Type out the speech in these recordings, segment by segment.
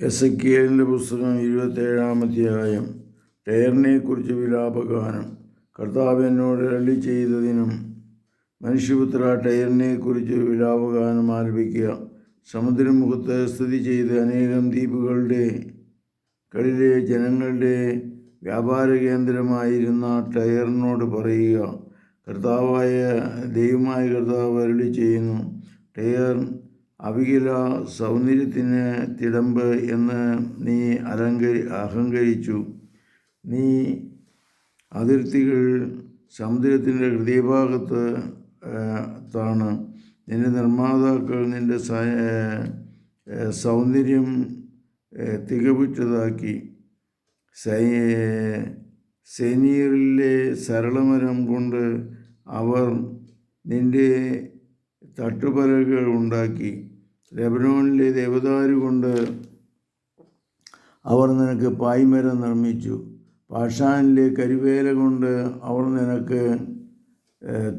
S A എല്ലിന്റെ പുസ്തകം ഇരുപത്തേഴാം അധ്യായം. ടയറിനെക്കുറിച്ച് വിലാപഗാനം. കർത്താവ് എന്നോട് അള്ളി ചെയ്തതിനും മനുഷ്യപുത്ര ടയറിനെക്കുറിച്ച് വിലാപഗാനം ആരംഭിക്കുക. സമുദ്രമുഖത്ത് സ്ഥിതി ചെയ്ത് അനേകം ദ്വീപുകളുടെ കളിലെ ജനങ്ങളുടെ വ്യാപാര കേന്ദ്രമായിരുന്ന ടയറിനോട് പറയുക. കർത്താവായ ദൈവമായ കർത്താവ് അരുളി ചെയ്യുന്നു. ടയർ അവികല സൗന്ദര്യത്തിന് തിടമ്പ് എന്ന് നീ അലങ്കരി അഹങ്കരിച്ചു. നീ അതിർത്തികൾ സമുദ്രത്തിന്റെ ഹൃദയഭാഗത്ത് ത്താണ് നിന്റെ നിർമ്മാതാക്കൾ നിന്റെ സൗന്ദര്യം തികവുറ്റതാക്കി സെനീറിലെ സരളമരം കൊണ്ട് അവർ നിന്റെ തട്ടുപലകൾ ഉണ്ടാക്കി. ലബനോണിലെ ദേവദാരു കൊണ്ട് അവർ നിനക്ക് പായ്മരം നിർമ്മിച്ചു. പാഷാനിലെ കരിവേല കൊണ്ട് അവർ നിനക്ക്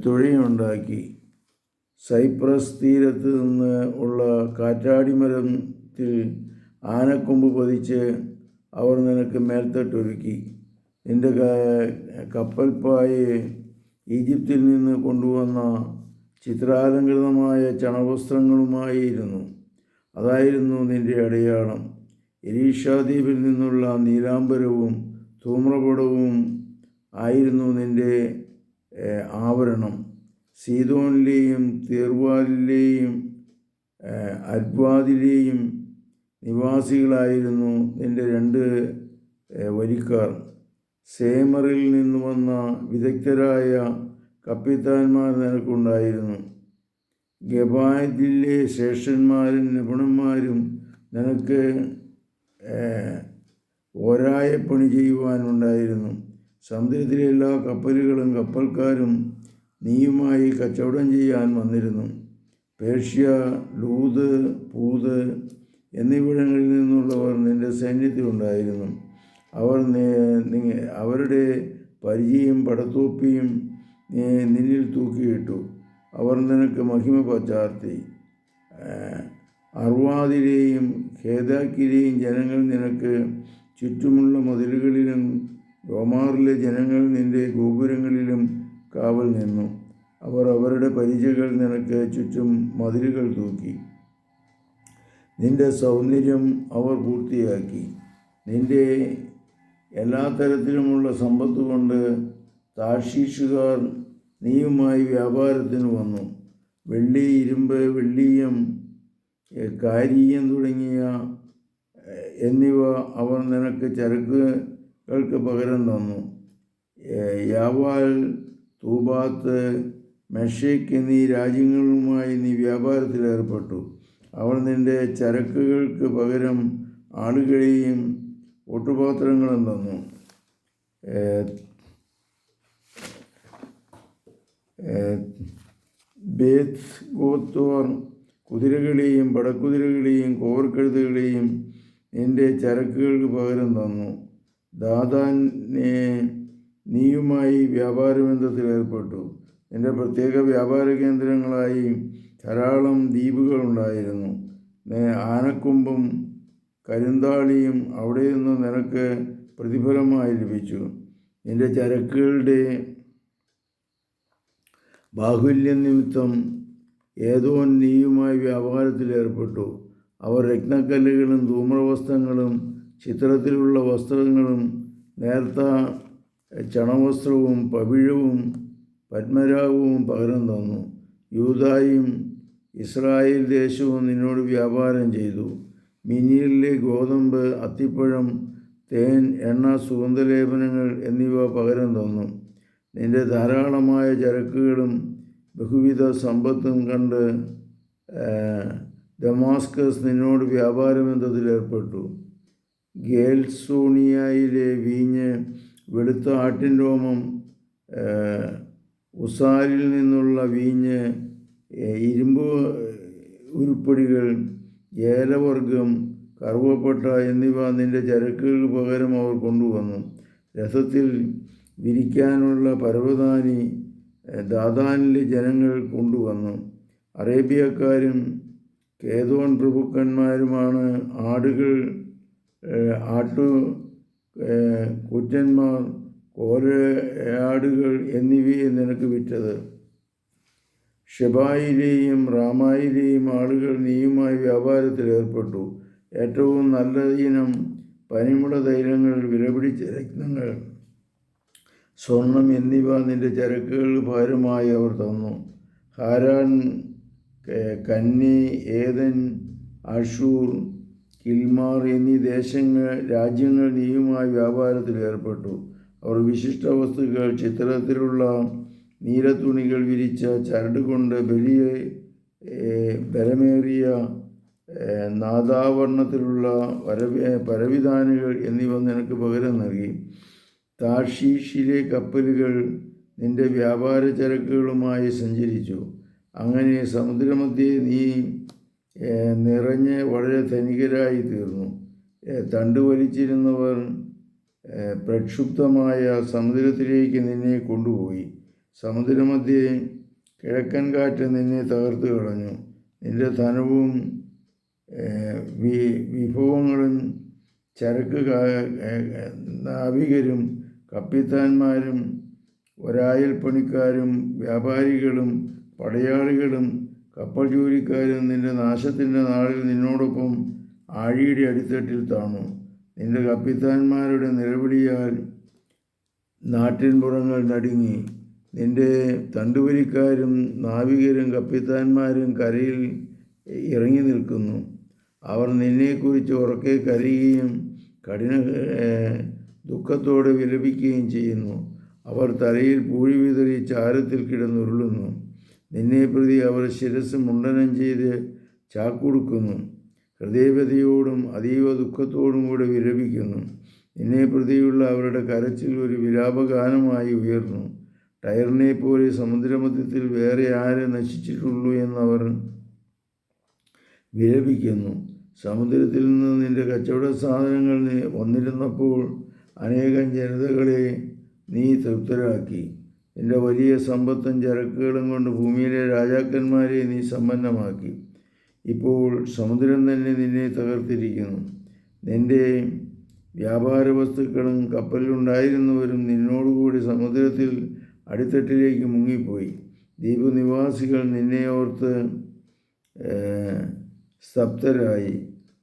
തുഴയുണ്ടാക്കി. സൈപ്രസ് തീരത്ത് നിന്ന് ഉള്ള കാറ്റാടിമരത്തിൽ ആനക്കൊമ്പ് പതിച്ച് അവർ നിനക്ക് മേൽത്തട്ടൊരുക്കി. നിന്റെ കപ്പൽപ്പായെ ഈജിപ്തിൽ നിന്ന് കൊണ്ടുവന്ന ചിത്രാലങ്കൃതമായ ചണവസ്ത്രങ്ങളുമായിരുന്നു. അതായിരുന്നു നിന്റെ അടയാളം. എലീഷാദ്വീപിൽ നിന്നുള്ള നീലാംബരവും ധൂമ്രപടവും ആയിരുന്നു നിന്റെ ആവരണം. സീതോനിലെയും തീർവാലിലെയും അദ്വാദിലെയും നിവാസികളായിരുന്നു നിന്റെ രണ്ട് വരിക്കാർ. സേമറിൽ നിന്ന് വന്ന വിദഗ്ധരായ കപ്പിത്താന്മാർ നിനക്കുണ്ടായിരുന്നു. ഗബായത്തിലെ ശേഷന്മാരും നിപുണന്മാരും നിനക്ക് പണി ചെയ്യുവാനുണ്ടായിരുന്നു. സമുദ്രത്തിലെ എല്ലാ കപ്പലുകളും കപ്പൽക്കാരും നീയുമായി കച്ചവടം ചെയ്യാൻ വന്നിരുന്നു. പേർഷ്യ ലൂത് പൂത് എന്നിവിടങ്ങളിൽ നിന്നുള്ളവർ നിന്റെ സൈന്യത്തിലുണ്ടായിരുന്നു അവർ അവരുടെ പരിചയം പടത്തോപ്പിയും നിന്നിൽ തൂക്കിയിട്ടു അവർ നിനക്ക് മഹിമ പച്ചാർത്തി അർവാദിലെയും ഖേദാക്കിലെയും ജനങ്ങൾ നിനക്ക് ചുറ്റുമുള്ള മതിലുകളിലും ഗോമാറിലെ ജനങ്ങൾ നിന്റെ ഗോപുരങ്ങളിലും കാവൽ നിന്നു. അവർ അവരുടെ പരിചകൾ നിനക്ക് ചുറ്റും മതിലുകൾ തൂക്കി. നിന്റെ സൗന്ദര്യം അവർ പൂർത്തിയാക്കി. നിന്റെ എല്ലാ തരത്തിലുമുള്ള സമ്പത്ത് കൊണ്ട് താഷീഷുകാർ നീയുമായി വ്യാപാരത്തിന് വന്നു. വെള്ളി ഇരുമ്പ് വെള്ളീയം കാരീയം തുടങ്ങിയ എന്നിവ അവർ നിനക്ക് ചരക്കുകൾക്ക് പകരം തന്നു. യാവാൽ തൂബാത്ത് മെഷേക്ക് എന്നീ രാജ്യങ്ങളുമായി നീ വ്യാപാരത്തിലേർപ്പെട്ടു അവർ നിന്റെ ചരക്കുകൾക്ക് പകരം ആളുകളെയും ഒട്ടുപാത്രങ്ങളും തന്നു. ബേത്ത് ഗോത്തോർ കുതിരകളെയും പടക്കുതിരകളെയും കോവർക്കഴുതുകളെയും എന്റെ ചരക്കുകൾക്ക് പകരം തന്നു. ദാദാനെ നീയുമായി വ്യാപാരബന്ധത്തിൽ ഏർപ്പെട്ടു. എന്റെ പ്രത്യേക വ്യാപാര കേന്ദ്രങ്ങളായി ധാരാളം ദ്വീപുകളുണ്ടായിരുന്നു ആനക്കൊമ്പും കരിന്താളിയും അവിടെ നിന്ന് നിനക്ക് പ്രതിഫലമായി ലഭിച്ചു. എന്റെ ചരക്കുകളുടെ ബാഹുല്യം നിമിത്തം ഏതോ നീയുമായി വ്യാപാരത്തിലേർപ്പെട്ടു. അവർ രത്നക്കല്ലുകളും ധൂമ്രവസ്ത്രങ്ങളും ചിത്രത്തിലുള്ള വസ്ത്രങ്ങളും നേർത്ത ചണവസ്ത്രവും പവിഴവും പത്മരാഗവും പകരം തന്നു. യൂതായും ഇസ്രായേൽ ദേശവും നിന്നോട് വ്യാപാരം ചെയ്തു. മിനിയിലെ ഗോതമ്പ് അത്തിപ്പഴം തേൻ എണ്ണ സുഗന്ധലേപനങ്ങൾ എന്നിവ പകരം തന്നു. നിന്റെ ധാരാളമായ ചരക്കുകളും ബഹുവിധ സമ്പത്തും കണ്ട് ഡമാസ്കസ് നിന്നോട് വ്യാപാരം ഏർപ്പെട്ടു. ഗേൽസോണിയയിലെ വീഞ്ഞ് വെളുത്ത ആട്ടിൻ രോമം ഉസാരിൽ നിന്നുള്ള വീഞ്ഞ് ഇരുമ്പ് ഉരുപ്പടികൾ ഏലവർഗം കറുവപ്പട്ട എന്നിവ നിന്റെ ചരക്കുകൾക്ക് പകരം അവർ കൊണ്ടുവന്നു. രഥത്തിൽ വിരിക്കാനുള്ള പരവതാനി ദാദാനിലെ ജനങ്ങൾ കൊണ്ടുവന്നു. അറേബ്യക്കാരും കേതോൻ പ്രഭുക്കന്മാരുമാണ് ആടുകൾ ആട്ടു കുറ്റന്മാർ കോരയാടുകൾ എന്നിവയെ നിനക്ക് വിറ്റത്. ഷെബായിലെയും റാമായിലെയും ആളുകൾ നീയുമായി വ്യാപാരത്തിൽ ഏർപ്പെട്ടു. ഏറ്റവും നല്ല ഇനം പനിമുട തൈലങ്ങൾ വിലപിടിച്ച രത്നങ്ങൾ. സ്വർണം എന്നിവ നിന്റെ ചരക്കുകൾ ഭാരമായി അവർ തന്നു. ഹാരാൻ കന്നി ഏതൻ അഷൂർ കിൽമാർ എന്നീ ദേശങ്ങൾ രാജ്യങ്ങൾ നീയുമായി വ്യാപാരത്തിൽ ഏർപ്പെട്ടു. അവർ വിശിഷ്ട വസ്തുക്കൾ ചിത്രത്തിലുള്ള നീലത്തുണികൾ വിരിച്ച ചരട് കൊണ്ട് വലിയ ബലമേറിയ നാദാവർണത്തിലുള്ള പരവിധാനുകൾ എന്നിവ നിനക്ക് പകരം നൽകി. താഷീഷിലെ കപ്പലുകൾ നിന്റെ വ്യാപാര ചരക്കുകളുമായി സഞ്ചരിച്ചു. അങ്ങനെ സമുദ്രമധ്യേ നീ നിറഞ്ഞ് വളരെ ധനികരായി തീർന്നു. തണ്ട് വലിച്ചിരുന്നവർ പ്രക്ഷുബ്ധമായ സമുദ്രത്തിലേക്ക് നിന്നെ കൊണ്ടുപോയി. സമുദ്രമധ്യേ കിഴക്കൻ കാറ്റ് നിന്നെ തകർത്ത് കളഞ്ഞു. നിന്റെ ധനവും വിഭവങ്ങളും ചരക്ക് നാവികരും കപ്പിത്താന്മാരും ഒരായൽ പണിക്കാരും വ്യാപാരികളും പടയാളികളും കപ്പൽ ജോലിക്കാരും നിന്റെ നാശത്തിന്റെ നാളിൽ നിന്നോടൊപ്പം ആഴിയുടെ അടിത്തട്ടിൽ താണു. നിന്റെ കപ്പിത്താന്മാരുടെ നിലവിളിയാൽ നാട്ടിൻപുറങ്ങൾ നടുങ്ങി. നിന്റെ തണ്ടുവലിക്കാരും നാവികരും കപ്പിത്താന്മാരും കരയിൽ ഇറങ്ങി നിൽക്കുന്നു. അവർ നിന്നെക്കുറിച്ച് ഉറക്കെ കരയുകയും കഠിന ദുഃഖത്തോടെ വിലപിക്കുകയും ചെയ്യുന്നു. അവർ തലയിൽ പൂഴി വിതറി ചാരത്തിൽ കിടന്നുരുളുന്നു. നിന്നെ പ്രതി അവർ ശിരസ് മുണ്ടനം ചെയ്ത് ചാക്കുടുക്കുന്നു. ഹൃദയവ്യതയോടും അതീവ ദുഃഖത്തോടും കൂടെ വിലപിക്കുന്നു. നിന്നെ പ്രതിയുള്ള അവരുടെ കരച്ചിൽ ഒരു വിലാപഗാനമായി ഉയർന്നു. ടയറിനെ പോലെ സമുദ്രമധ്യത്തിൽ വേറെ ആരെ നശിച്ചിട്ടുള്ളൂ എന്നവർ വിലപിക്കുന്നു. സമുദ്രത്തിൽ നിന്ന് നിന്റെ കച്ചവട സാധനങ്ങൾ വന്നിരുന്നപ്പോൾ അനേകം ജനതകളെ നീ തൃപ്തരാക്കി. എന്റെ വലിയ സമ്പത്തും ചരക്കുകളും കൊണ്ട് ഭൂമിയിലെ രാജാക്കന്മാരെ നീ സമ്പന്നമാക്കി. ഇപ്പോൾ സമുദ്രം തന്നെ നിന്നെ തകർത്തിരിക്കുന്നു. നിന്റെ വ്യാപാര വസ്തുക്കളും കപ്പലിലുണ്ടായിരുന്നവരും നിന്നോടുകൂടി സമുദ്രത്തിൽ അടിത്തട്ടിലേക്ക് മുങ്ങിപ്പോയി. ദ്വീപ് നിവാസികൾ നിന്നെ ഓർത്ത് സ്തപ്തരായി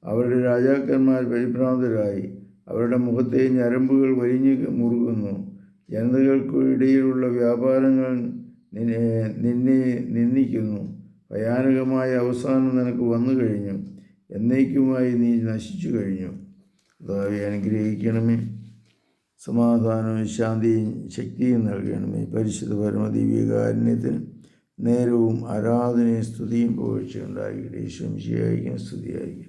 അവരുടെ രാജാക്കന്മാർ പരിഭ്രാന്തരായി. അവരുടെ മുഖത്തെ ഞരമ്പുകൾ വലിഞ്ഞു മുറുകുന്നു. ജനതകൾക്കിടയിലുള്ള വ്യാപാരങ്ങൾ നിന്നെ നിന്ദിക്കുന്നു. ഭയാനകമായ അവസാനം നിനക്ക് വന്നു കഴിഞ്ഞു. എന്നേക്കുമായി നീ നശിച്ചു കഴിഞ്ഞു. കർത്താവെ അനുഗ്രഹിക്കണമേ. സമാധാനവും ശാന്തിയും ശക്തിയും നൽകണമേ. പരിശുദ്ധ പരമദിവ്യകാരുണ്യത്തിന് നേരവും ആരാധനയും സ്തുതിയും പുകഴ്ചയുണ്ടായിരിക്കട്ടെ ഈശ്വം സ്തുതിയായിരിക്കും